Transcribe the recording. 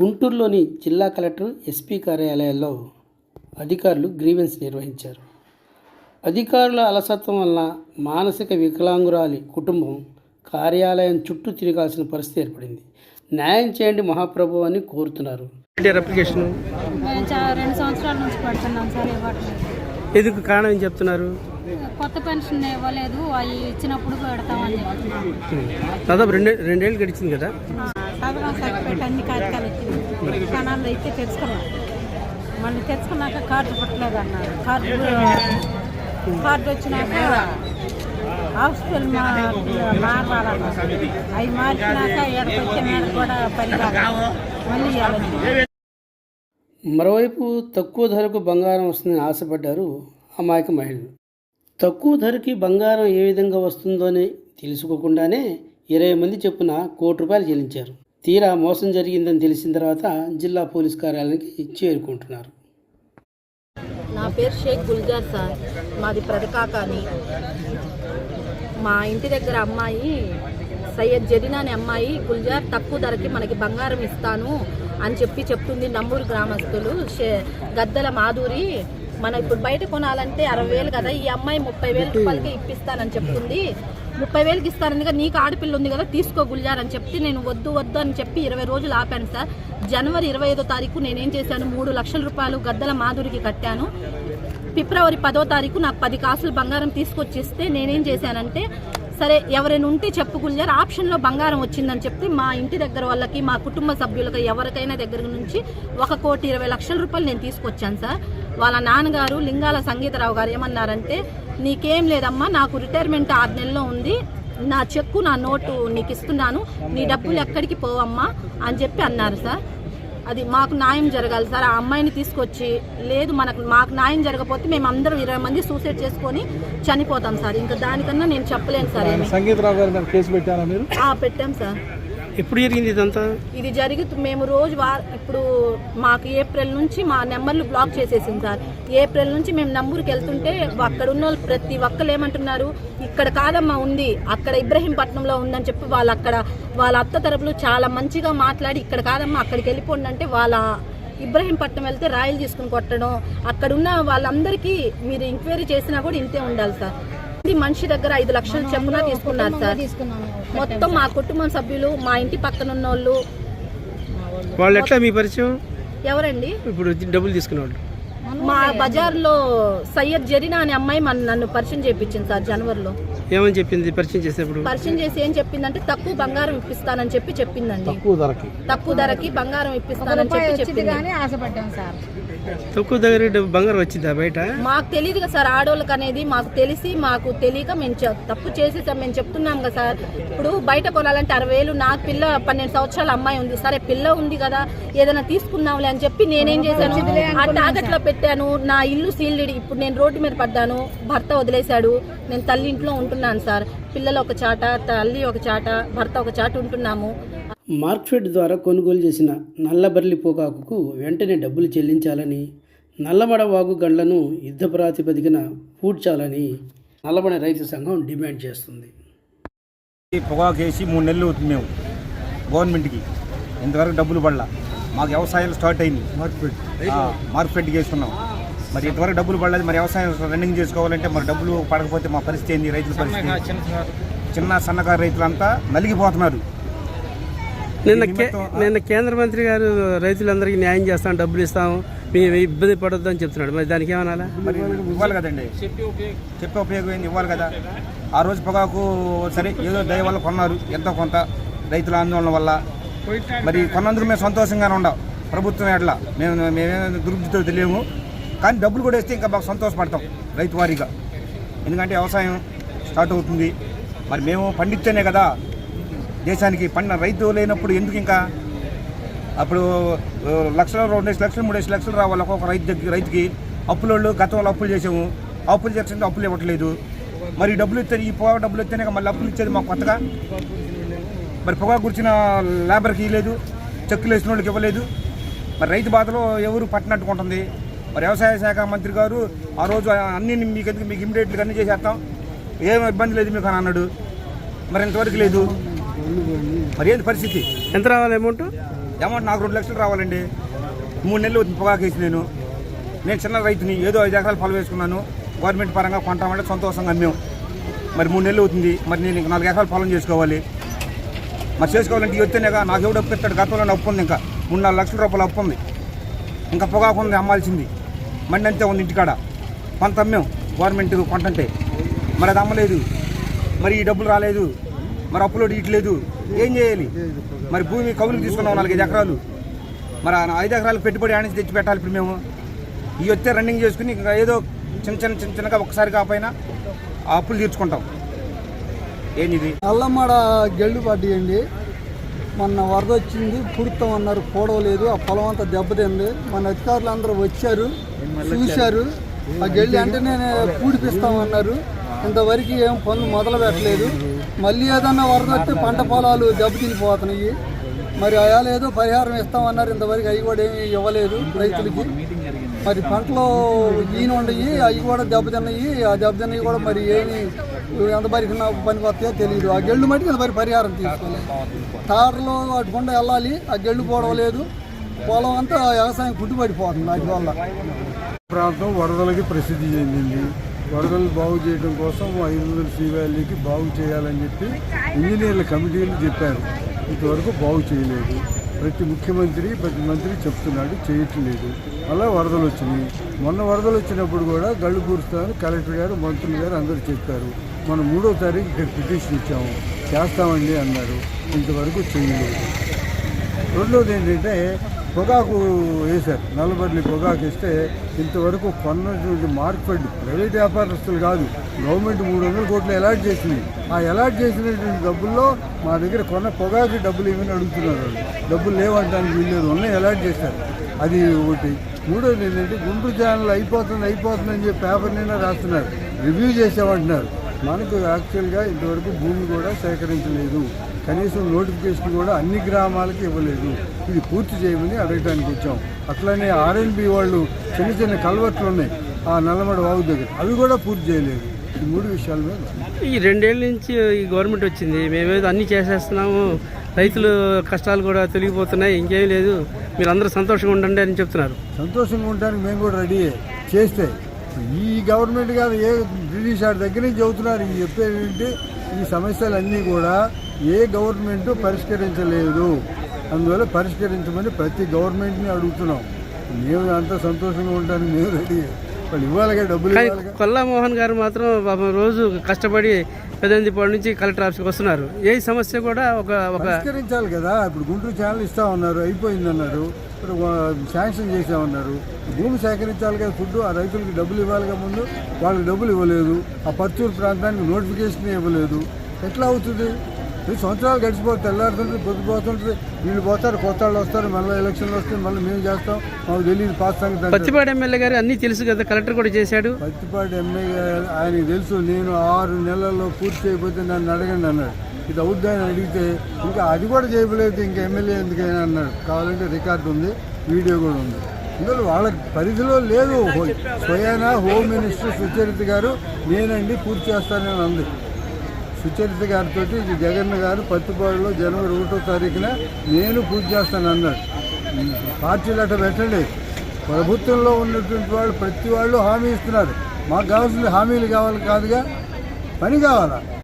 గుంటూరులోని జిల్లా collector SP కార్యాలయాల్లో అధికారులు గ్రీవెన్స్ నిర్వహించారు. అధికారుల అలసత్వం వలన మానసిక వికలాంగురాలి కుటుంబం కార్యాలయం చుట్టూ తిరగాల్సిన పరిస్థితి ఏర్పడింది. న్యాయం చేయండి మహాప్రభు అని కోరుతున్నారు. అప్లికేషన్ మేము చా- రెండు సంవత్సరాల నుంచి పడుతున్నాం సార్ ఇవ్వట్లేదు ఎందుకు కారణం ఏం చెప్తున్నారు? కొత్త పెన్షన్ ఇవ్వలేదు అవి ఇచ్చినప్పుడు పెడతామని చెప్తున్నాం దాదాపు రెండే రెండేళ్ళు గడిచింది కదా? సాధారణ సర్టిఫికేట్ అన్ని కాగితాలు ఇచ్చింది క్షణాల్లో అయితే తెచ్చుకున్నాం. మళ్ళీ తెచ్చుకున్నాక కార్డు పుట్టలేదు అన్నారు కార్డు కార్డు వచ్చినాక హాస్పిటల్ మా అవి మార్చినాక ఎక్కడికి వచ్చే కూడా పని మళ్ళీ ఇవ్వాలి. మరోవైపు తక్కువ ధరకు బంగారం వస్తుందని ఆశపడ్డారు అమాయక మహిళలు. తక్కువ ధరకి బంగారం ఏ విధంగా వస్తుందో అని తెలుసుకోకుండానే ఇరవై మంది చెప్పున కోటి రూపాయలు చెల్లించారు. తీరా మోసం జరిగిందని తెలిసిన తర్వాత జిల్లా పోలీస్ కార్యాలయానికి చేరుకుంటున్నారు. నా పేరు షేక్ గుల్జార్ సార్. మాది ప్రదకాకాని మా ఇంటి దగ్గర అమ్మాయి సయ్యద్ జరీనా అనే అమ్మాయి గుల్జార్ తక్కువ ధరకి మనకి బంగారం ఇస్తాను అని చెప్పి చెప్తుంది నమ్మూరు గ్రామస్తులు. షే- గద్దల మాధురి మన ఇప్పుడు బయట కొనాలంటే అరవై వేలు కదా ఈ అమ్మాయి ముప్పై వేల రూపాయలకి ఇప్పిస్తానని చెప్తుంది. ముప్పై వేలకి ఇస్తానని కదా నీకు ఆడపిల్ల ఉంది కదా తీసుకో గుల్జార్ అని చెప్తే నేను వద్దు వద్దు అని చెప్పి ఇరవై రోజులు ఆపాను సార్. జనవరి ఇరవై ఐదో తారీఖు నేనేం చేశాను మూడు లక్షల రూపాయలు గద్దల మాధురికి కట్టాను. ఫిబ్రవరి పదో తారీఖు నాకు పది కాసులు బంగారం తీసుకొచ్చిస్తే నేనేం చేశానంటే సరే ఎవరైనా ఉంటే చెప్పు గుల్జార్ ఆప్షన్లో బంగారం వచ్చిందని చెప్తే మా ఇంటి దగ్గర వాళ్ళకి మా కుటుంబ సభ్యులకి ఎవరికైనా దగ్గర నుంచి ఒక కోటి ఇరవై లక్షల రూపాయలు నేను తీసుకొచ్చాను సార్. వాళ్ళ నాన్నగారు లింగాల సంగీతరావు గారు ఏమన్నారంటే నీకేం లేదమ్మా నాకు రిటైర్మెంట్ ఆరు నెలల్లో ఉంది. నా చెక్కు నా నోటు నీకు ఇస్తున్నాను. నీ డబ్బులు ఎక్కడికి పోవమ్మా అని చెప్పి అన్నారు సార్. అది మాకు న్యాయం జరగాలి సార్. ఆ అమ్మాయిని తీసుకొచ్చి లేదు మనకు మాకు న్యాయం జరగకపోతే మేము అందరం ఇరవై మంది సూసైడ్ చేసుకొని చనిపోతాం సార్. ఇంకా దానికన్నా నేను చెప్పలేను సార్ సంగీతరావు గారి మీద కేసు పెట్టారా మీరు? ఆ, పెట్టాం సార్. ఎప్పుడు జరిగింది ఇదంతా? ఇది జరుగుతూ మేము రోజు ఇప్పుడు మాకు ఏప్రిల్ నుంచి మా నెంబర్లు బ్లాక్ చేసేసింది సార్. ఏప్రిల్ నుంచి మేము నంబూరుకి వెళ్తుంటే అక్కడ ఉన్న వాళ్ళు ప్రతి ఒక్కరు ఏమంటున్నారు ఇక్కడ కాదమ్మా ఉంది. అక్కడ ఇబ్రహీంపట్నంలో ఉందని చెప్పి వాళ్ళు అక్కడ వాళ్ళ అత్త తరపులు చాలా మంచిగా మాట్లాడి ఇక్కడ కాదమ్మా అక్కడికి వెళ్ళిపోండి అంటే వాళ్ళ ఇబ్రహీంపట్నం వెళ్తే రాయలు తీసుకుని కొట్టడం అక్కడున్న వాళ్ళందరికీ మీరు ఎంక్వైరీ చేసినా కూడా ఇంతే ఉండాలి సార్. మనిషి దగ్గర ఐదు లక్షలు చెప్పున తీసుకున్నారు సార్. మొత్తం మా కుటుంబం సభ్యులు మా ఇంటి పక్కన ఉన్న వాళ్ళు వాళ్ళు ఎట్లా మీ పరిచయం? ఎవరండి? ఇప్పుడు డబ్బులు తీసుకున్న వాళ్ళు మా బజార్లో సయ్యద్ జరీనా అనే అమ్మాయి మన నన్ను పరిచయం చేయించింది సార్ జనవరిలో. ఏమని చెప్పింది పరిచయం చేసేప్పుడు? పరిచయం చేసి ఏం చెప్పిందంటే తక్కువ బంగారం ఇప్పిస్తానని చెప్పి చెప్పిందండి. తక్కువ ధరకి. తక్కువ ధరకి బంగారం ఇప్పిస్తానని చెప్పి చెప్పింది. కానీ ఆశపడ్డాం సార్. తక్కువ దగ్గర బంగారం వచ్చిందా బయట? మాకు తెలియదు కదా సార్ ఆడోళ్ళకి అనేది మాకు తెలిసి మాకు తెలియక మేము తప్పు చేసేసాం మేము చెప్తున్నాం కదా సార్. ఇప్పుడు బయట కొనాలంటే అరవై వేలు నాకు పిల్ల పన్నెండు సంవత్సరాల అమ్మాయి ఉంది. సరే పిల్ల ఉంది కదా ఏదైనా తీసుకుందాంలే అని చెప్పి నేనేం చేశాను? ఆ టాగట్లో పెట్టాను నా ఇల్లు సీల్డ్ ఇప్పుడు నేను రోడ్డు మీద పడ్డాను భర్త వదిలేశాడు నేను తల్లి ఇంట్లో ఉంటున్నాను సార్. పిల్లలు ఒక చాట తల్లి ఒక చాట భర్త ఒక చాట ఉంటున్నాము. మార్క్ఫెడ్ ద్వారా కొనుగోలు చేసిన నల్లబర్లి పొగాకుకు వెంటనే డబ్బులు చెల్లించాలని నల్లమడ వాగు గండ్లను యుద్ధ ప్రాతిపదికన పూడ్చాలని నల్లబడ రైతు సంఘం డిమాండ్ చేస్తుంది. పొగాకు వేసి మూడు నెలలు అవుతుంది మేము గవర్నమెంట్కి. ఇంతవరకు డబ్బులు పడలా. మాకు వ్యవసాయం స్టార్ట్ అయింది. ఆ, మార్కెట్ వేసుకున్నాం మరి ఇంతవరకు డబ్బులు పడలేదు. మరి వ్యవసాయం రన్నింగ్ చేసుకోవాలంటే మరి డబ్బులు పడకపోతే మా పరిస్థితి ఏంది? రైతుల పరిస్థితి చిన్న సన్నకారు రైతులంతా నలిగిపోతున్నారు. నిన్న నిన్న కేంద్ర మంత్రి గారు రైతులందరికీ న్యాయం చేస్తాం డబ్బులు ఇస్తాం మేము ఇబ్బంది పడొద్దు అని చెప్తున్నాడు. మరి దానికి ఏమనాలా? మరి ఇవ్వాలి కదండి. చెప్పే ఉపయోగం ఏంది? ఇవ్వాలి కదా. ఆ రోజు పొగాకు సరే ఏదో దయ వల్ల కొన్నారు ఎంతో కొంత రైతుల ఆందోళన వల్ల. మరి కొన్నందుకు మేము సంతోషంగానే ఉండం. ప్రభుత్వం ఎట్లా? మేము మేమేమైనా దుర్బుద్ధితో తెలియము. కానీ డబ్బులు కూడా వేస్తే ఇంకా బాగా సంతోషపడతాం రైతు వారీగా ఎందుకంటే వ్యవసాయం స్టార్ట్ అవుతుంది. మరి మేము పండిస్తేనే కదా దేశానికి పండిన రైతు లేనప్పుడు ఎందుకు ఇంకా? అప్పుడు లక్షల రెండు రెండేసి లక్షలు మూడేసి లక్షలు రావాలి ఒక్కొక్క రైతు దగ్గర రైతుకి. అప్పులోళ్ళు గతంలో అప్పులు చేసాము. అప్పులు చేస్తుంటే అప్పులు ఇవ్వట్లేదు. మరి డబ్బులు ఇస్తే ఈ పొగ డబ్బులు ఇస్తేనే మళ్ళీ అప్పులు ఇచ్చేది మాకు కొత్తగా? మరి పొగ గురించిన లేబర్కి ఇవ్వలేదు. చెక్కులు వేసిన వాళ్ళకి ఇవ్వలేదు. మరి రైతు బాధలో ఎవరు పట్టినట్టుకుంటుంది మరి వ్యవసాయ శాఖ మంత్రి గారు ఆ రోజు అన్ని మీకు ఎందుకు మీకు ఇమీడియట్గా అన్ని చేసేస్తాం. ఏం ఇబ్బంది లేదు మీకు అని అన్నాడు. మరి ఇంతవరకు లేదు. మరి ఏంది పరిస్థితి? ఎంత రావాలి అమౌంట్ అమౌంట్ నాకు రెండు లక్షలు రావాలండి. మూడు నెలలు అవుతుంది పొగాకు వేసి నేను. నేను చిన్న రైతుని ఏదో ఐదు ఎకరాలు పొలం వేసుకున్నాను. గవర్నమెంట్ పరంగా కొంటామంటే సంతోషంగా అమ్మాం. మరి మూడు నెలలు అవుతుంది. మరి నేను ఇంక నాలుగు ఎకరాలు పొలం చేసుకోవాలి. మరి చేసుకోవాలంటే వస్తేనే నాకు ఎవడు అప్పు ఇస్తాడు? గతంలో అప్పు ఉంది ఇంకా. మూడు నాలుగు లక్షల రూపాయలు అప్పు ఉంది. ఇంకా పొగాకు ఉంది అమ్మాల్సింది. మండి అంతే ఉంది ఇంటికాడ. కొంత అమ్మాం. గవర్నమెంట్ కొంటంటే. మరి అది అమ్మలేదు. మరి ఈ డబ్బులు రాలేదు. మరి అప్పులో ఇట్లేదు. ఏం చేయాలి? మరి భూమి కవులు తీసుకున్నాం నాలుగైదు ఎకరాలు. మరి ఆ ఐదు ఎకరాలు పెట్టుబడి ఆడించి తెచ్చి పెట్టాలి ఇప్పుడు మేము. ఇవి వస్తే రన్నింగ్ చేసుకుని ఇంకా ఏదో చిన్న చిన్న చిన్న చిన్నగా ఒకసారి కాకపోయినా ఆ అప్పులు తీర్చుకుంటాం. ఏంది నల్లమ్మడ గెళ్ళు పడ్డాయండి మొన్న వరద వచ్చింది పూర్తం అన్నారు పూడవలేదు ఆ పొలం అంతా దెబ్బతింది. మన అధికారులు అందరూ వచ్చారు? చూశారు. ఆ గెళ్ళు వెంటనే పూడిపిస్తామన్నారు. ఇంతవరకు ఏం పనులు మొదలు పెట్టలేదు. మళ్ళీ ఏదన్నా వరద వస్తే పంట పొలాలు దెబ్బతినిపోతున్నాయి. మరి అయాలు ఏదో పరిహారం ఇస్తామన్నారు. ఇంతవరకు అవి కూడా ఏమి ఇవ్వలేదు రైతులకి. మరి పంటలో ఈయన ఉండయి అవి కూడా దెబ్బతిన్నాయి. ఆ దెబ్బతిన్నవి కూడా మరి ఏమి ఎంత వరకు పనికి వస్తాయో తెలియదు. ఆ గెళ్ళు మటుకు ఇంత మరి పరిహారం తీసుకోలేదు. తాటలో అటుకుండా వెళ్ళాలి. ఆ గెళ్ళు పోవలేదు పొలం అంతా వ్యవసాయం కుట్టుబడిపోతుంది వాటి వల్ల. ప్రాంతం వరదలకి ప్రసిద్ధి చెందింది. వరదలు బాగు చేయడం కోసం ఐదు వందల సీ వ్యాలీకి బాగు చేయాలని చెప్పి ఇంజనీర్ల కమిటీలు చెప్పారు. ఇంతవరకు బాగు చేయలేదు. ప్రతి ముఖ్యమంత్రి ప్రతి మంత్రి చెప్తున్నాడు చేయట్లేదు. అలా వరదలు వచ్చినాయి. మొన్న వరదలు వచ్చినప్పుడు కూడా గళ్ళు కూరుస్తామని కలెక్టర్ గారు మంత్రులు గారు అందరూ చెప్పారు. మనం మూడో తారీఖు ఇక్కడ పిటిషన్ ఇచ్చాము. చేస్తామండి అన్నారు. ఇంతవరకు చేయలేదు. రెండోది ఏంటంటే పొగాకు వేశారు. నల్లబల్లి పొగాకు ఇస్తే ఇంతవరకు కొన్నటువంటి మార్కెట్ ప్రైవేట్ వ్యాపారస్తులు కాదు గవర్నమెంట్ మూడు వందల కోట్లు అలాట్ చేసింది. ఆ అలాట్ చేసినటువంటి డబ్బుల్లో మా దగ్గర కొన్న పొగాకు డబ్బులు ఏమని అడుగుతున్నారు? వాళ్ళు. డబ్బులు లేవంటానికి వీళ్ళు ఉన్నాయి అలాట్ చేశారు. అది ఒకటి. మూడోది ఏంటంటే గుంటూరు ఛానల్ అయిపోతుంది అయిపోతుంది అని చెప్పి పేపర్ నిండా రాస్తున్నారు. రివ్యూ చేసామంటున్నారు మనకు యాక్చువల్గా ఇంతవరకు భూమి కూడా సేకరించలేదు. కనీసం నోటిఫికేషన్ కూడా అన్ని గ్రామాలకి ఇవ్వలేదు. ఇది పూర్తి చేయమని అడగడానికి వచ్చాం. అట్లనే ఆర్ఎన్బి వాళ్ళు చిన్న చిన్న కలవట్లు ఉన్నాయి. ఆ నల్లమడ వాగు దగ్గర. అవి కూడా పూర్తి చేయలేదు. ఈ మూడు విషయాల మీద ఈ రెండేళ్ళ నుంచి ఈ గవర్నమెంట్ వచ్చింది. మేమేదో అన్నీ చేసేస్తున్నాము. రైతులు కష్టాలు కూడా తొలగిపోతున్నాయి. ఇంకేం లేదు. మీరు అందరూ సంతోషంగా ఉండండి అని చెప్తున్నారు. సంతోషంగా ఉండడానికి మేము కూడా రెడీ చేస్తే. ఈ గవర్నమెంట్ కాదు ఏ బ్రిటిష్ వాడి దగ్గర నుంచి చెబుతున్నారు చెప్పేది ఏంటి? ఈ సమస్యలన్నీ కూడా ఏ గవర్నమెంట్ పరిష్కరించలేదు. అందువల్ల పరిష్కరించమని ప్రతి గవర్నమెంట్ని అడుగుతున్నాం. మేము అంత సంతోషంగా ఉండడానికి మేము రెడీ. వాళ్ళు ఇవ్వాలిగా డబ్బులు కొల్లా మోహన్ గారు మాత్రం పాపం రోజు కష్టపడి పెద్దందిపాడు నుంచి కలెక్టర్ ఆఫీస్కి వస్తున్నారు. ఏ సమస్య కూడా ఒక ఒక పరిష్కరించాలి కదా. ఇప్పుడు గుంటూరు ఛానల్ ఇస్తా ఉన్నారు అయిపోయింది అన్నారు. ఇప్పుడు శాంక్షన్ చేసామన్నారు భూమి సేకరించాలి కదా ఫుడ్ ఆ రైతులకి డబ్బులు ఇవ్వాలిగా ముందు. వాళ్ళకి డబ్బులు ఇవ్వలేదు. ఆ పర్చూరు ప్రాంతానికి నోటిఫికేషన్ ఇవ్వలేదు. ఎట్లా అవుతుంది? ఈ సంవత్సరాలు గడిచిపోతే తెల్లారుతుంటుంది పొద్దుపోతుంటుంది వీళ్ళు పోతారు కొత్త వాళ్ళు వస్తారు మళ్ళీ ఎలక్షన్లు వస్తాయి మళ్ళీ మేము చేస్తాం. మాకు తెలియదు పాస్ సంగతి. పత్తిపాడు ఎమ్మెల్యే గారు అన్నీ తెలుసు కదా కలెక్టర్ కూడా చేశాడు. పత్తిపాటి ఎమ్మెల్యే ఆయనకి తెలుసు నేను ఆరు నెలల్లో పూర్తి చేయకపోతే నన్ను అడగండి అన్నాడు. ఇది అవుద్దా అని అడిగితే ఇంకా అది కూడా చేయలేదు ఇంకా ఎమ్మెల్యే ఎందుకైనా అన్నాడు. కావాలంటే రికార్డు ఉంది వీడియో కూడా ఉంది. ఇందులో వాళ్ళ పరిధిలో లేదు. స్వయానా హోమ్ మినిస్టర్ సుచరిత గారు నేనండి పూర్తి చేస్తానని అంది. సుచరిత గారితో జగన్ గారు పత్తిపాడులో జనవరి ఒకటో తారీఖున నేను పూజ చేస్తాను అన్నాడు. పార్టీలు అట్ట పెట్టండి. ప్రభుత్వంలో ఉన్నటువంటి వాళ్ళు ప్రతి వాళ్ళు హామీ ఇస్తున్నారు. మాకు కావాల్సిన హామీలు కావాలి కాదుగా? పని కావాలా?